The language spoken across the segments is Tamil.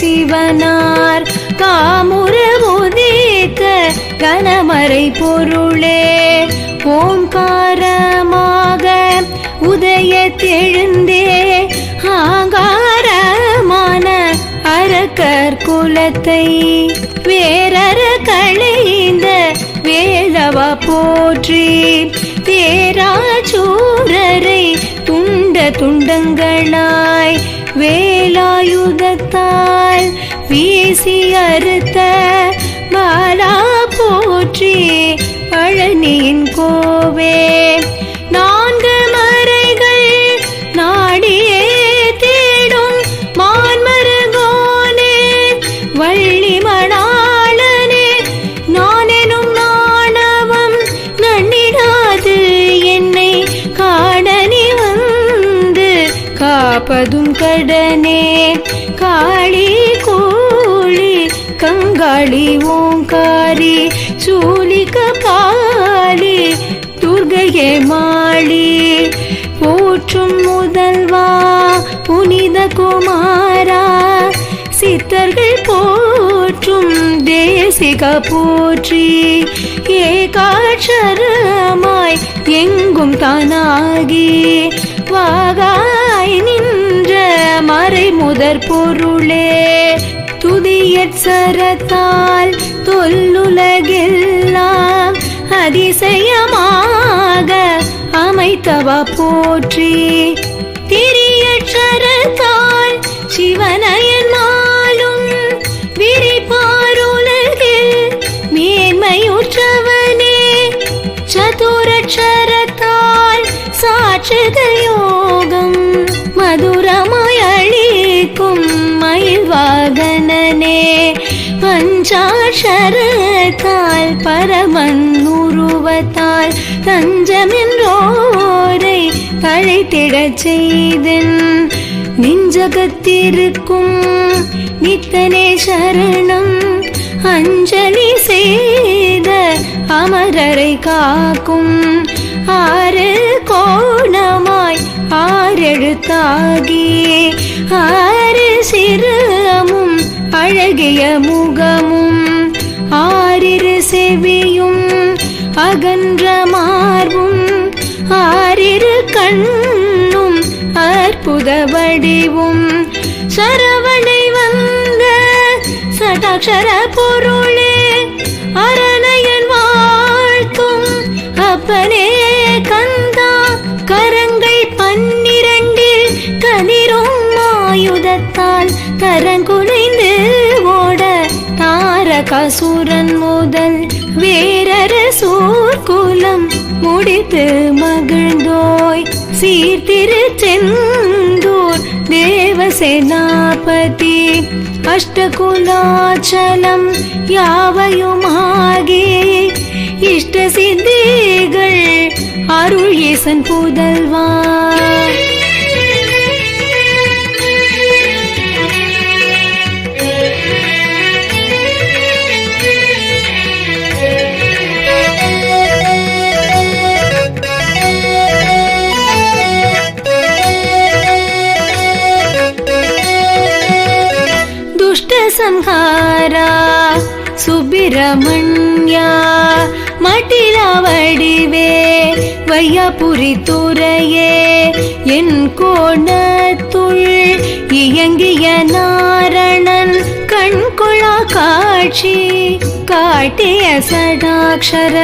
சிவனார். காமுற உதித்த கணமறை பொருளே. ஓம்காரமாக உதயத்தெழுந்தே. ஆங்காரமான அரக்கர் குலத்தை வேறற களைந்த வேதவ போற்றி. தேராச்சூரரை துண்ட துண்டங்களாய் வேலாயுதத்தால் வீசி அறுத்த பாலா போற்றி பழனியின் கோவே. காப்பதும் கடனே. காளி கோழி கங்காளி ஓங்காரி சூலிக பாலி துர்கையே மாளி. போற்றும் முதல்வா புனித குமாரா சித்தர்கள் போற்றும் தேசிக போற்றி. ஏகாட்சரமாய் எங்கும் தானாகி மறை பொருளே துதியற்சரத்தால் தொல்லுலகெல்லாம் அதிசயமாக அமைத்தவா போற்றி. திரியற்சரத்தால் சிவனயனாலும் விரிபாருலகில் மேன்மையுற்றவனே. சதுரட்சரத்தால் சாட்சிக மயில்வாகனனே பஞ்சாட்சரத்தால் பரமன் உருவத்தால் தஞ்சமென்றோரை தழைத்திடச் செய்தன். நெஞ்சகத்திருக்கும் நித்தனே சரணம் அஞ்சலி செய்த அமரரை காக்கும். ஆறு கோணமாய் ஆறெழுத்தாகியே ஆ அழகிய முகமும் ஆறிரு செவியும் அகன்ற மார்பும் ஆறிரு கண்ணும் அற்புத வடிவும். சரவணை வந்த சடாட்சர பொருளே அரணையன் வாழ்த்தும் அப்பனே கந்தா. கரங்கள் பன்னிரண்டில் கதிரும் ஆயுதத்தால் கர தாரகாசுரன் முதல் வேறர சூர்குலம் முடித்து மகிழ்ந்தோய் சீர்திரு செந்தூர் தேவசேனாபதி. அஷ்டகுலாச்சலம் யாவையுமாகி? இஷ்ட சித்திகள் அருள் ஈசன் புதல்வா. அலங்காரா சுப்பிரமண்யா மடில வடிவே வையாபுரி துறையே என் கோணத்துள் இயங்க காட்சி காட்டிய சடாட்சர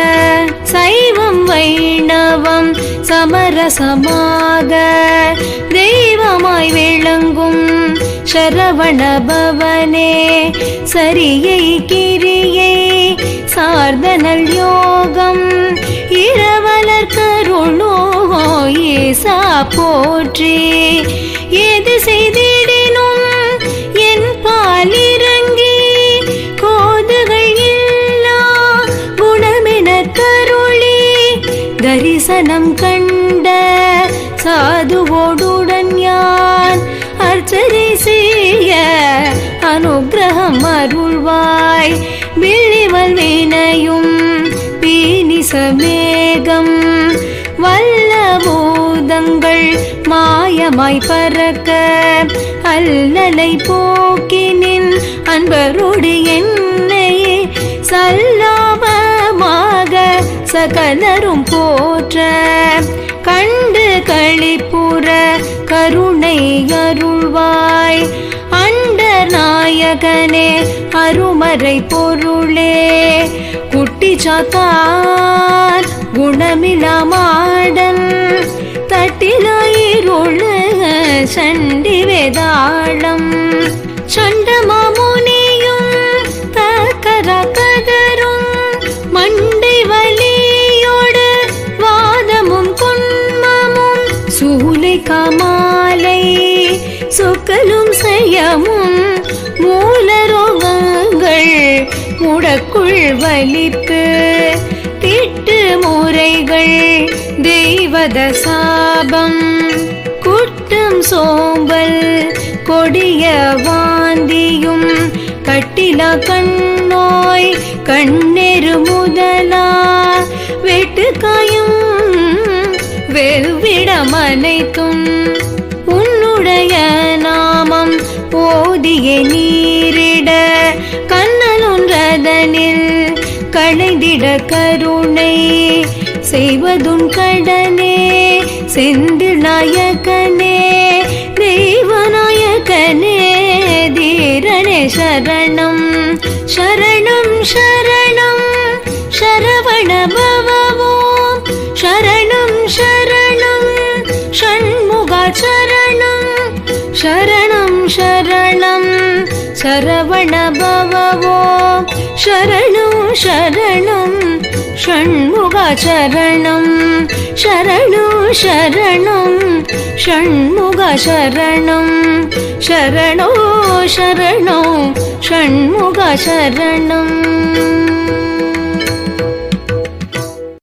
சைவம் வைணவம் சமரசமாக தெய்வமாய் விளங்கும் சரவண பவனே சரியை கிரியை சார்தனல் யோகம். இரவலர் கருணோ ஏசா போற்றி. எது செய்திடே தரிசனம் கண்ட சாதுவோடுடன் யான் அர்ச்சனை செய்ய அனுகிரகம் அருள்வாய். விழிவல் வினையும் பீனிசமேகம் வல்ல பூதங்கள் மாயமாய் பறக்க அல்லலை போக்கினின் அன்பருடைய என்னையே சல்லா சகலரும் போற்ற. கண்டு கழிப்புற கருணை அருள்வாய். அண்ட நாயகனே அருமறை பொருளே. குட்டி சாத்தார் குணமிலமாடன் தட்டிலாயிருள சண்டி வேதாளம் சண்டமாமோ கூடக்குள் வலித்து திட்டு முறைகள் தெய்வத சாபம். குட்டும் சோம்பல் கொடிய வாந்தியும் கட்டில கண்ணோய் கண்ணெரு முதலா. வெட்டுக்காயும் வெவ்விடம் அனைத்தும் கண்ணலொன்றதனில் களைந்திட கருணை. செய்வதுன் கடனே செந்தில் நாயகனே. தெய்வநாயகனே தீரனே சரணம். சரணம் சரணம் சரவண பவா. சரவண சரணம் சரணம் ஷண்முகா சரணம். சரணம் சரணம் ஷண்முகா சரணம். சரணோ சரணோ ஷண்முகா சரணம்.